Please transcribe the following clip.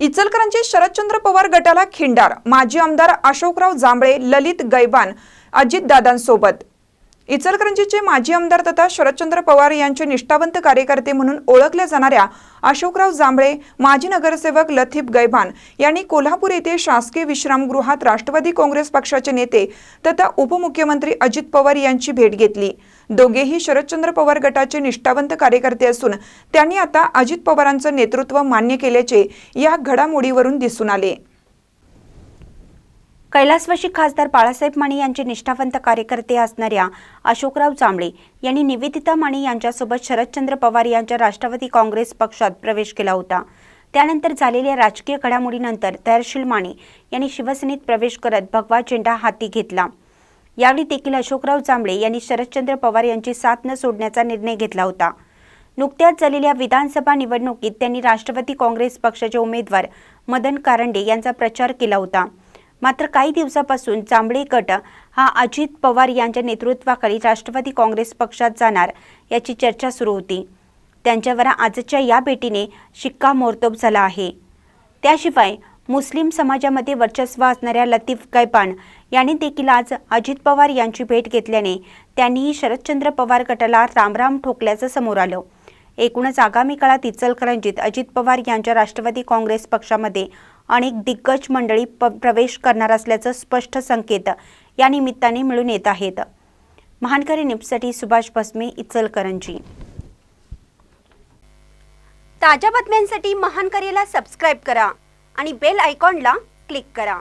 इचलकरांचे शरदचंद्र पवार गटाला खिंडार. माजी आमदार अशोकराव जांभळे ललित गैबान अजितदादांसोबत. इचलकरंजीचे माजी आमदार तथा शरदचंद्र पवार यांचे निष्ठावंत कार्यकर्ते म्हणून ओळखल्या जाणाऱ्या अशोकराव जांभळे माजी नगरसेवक लतीफ गैबान यांनी कोल्हापूर येथे शासकीय विश्रामगृहात राष्ट्रवादी काँग्रेस पक्षाचे नेते तथा उपमुख्यमंत्री अजित पवार यांची भेट घेतली. दोघेही शरदचंद्र पवार गटाचे निष्ठावंत कार्यकर्ते असून त्यांनी आता अजित पवारांचं नेतृत्व मान्य केल्याचे या घडामोडीवरून दिसून आले. कैलासवाशी खासदार बाळासाहेब माने यांचे निष्ठावंत कार्यकर्ते असणाऱ्या अशोकराव जांभळे यांनी निवेदिता माने यांच्यासोबत शरदचंद्र पवार यांच्या राष्ट्रवादी काँग्रेस पक्षात प्रवेश केला होता. त्यानंतर झालेल्या राजकीय घडामोडीनंतर धैर्यशील माने यांनी शिवसेनेत प्रवेश करत भगवा झेंडा हाती घेतला. यावेळी देखील अशोकराव जांभळे यांनी शरदचंद्र पवार यांची साथ न सोडण्याचा निर्णय घेतला होता. नुकत्याच झालेल्या विधानसभा निवडणुकीत त्यांनी राष्ट्रवादी काँग्रेस पक्षाचे उमेदवार मदन कारंडे यांचा प्रचार केला होता. मात्र काही दिवसापासून जांभळे गट हा अजित पवार यांच्या नेतृत्वाखाली राष्ट्रवादी काँग्रेस पक्षात जाणार याची चर्चा सुरू होती. त्यांच्यावर आजच्या या भेटीने शिक्कामोर्तब झाला आहे. त्याशिवाय मुस्लिम समाजामध्ये वर्चस्व असणाऱ्या लतीफ गैपान यांनी देखील आज अजित पवार यांची भेट घेतल्याने त्यांनीही शरदचंद्र पवार गटाला रामराम ठोकल्याचं समोर आलं. एकूणच आगामी काळात इचलकरंजीत अजित पवार यांच्या राष्ट्रवादी काँग्रेस पक्षामध्ये अनेक दिग्गज मंडळी प प्रवेश करणार असल्याचं स्पष्ट संकेत या निमित्ताने मिळून येत आहेत. महानकरी निपसाठी सुभाष भस्मे इचलकरंजी. ताज्या बातम्यांसाठी महानकरीला सबस्क्राईब करा आणि बेल आयकॉनला क्लिक करा.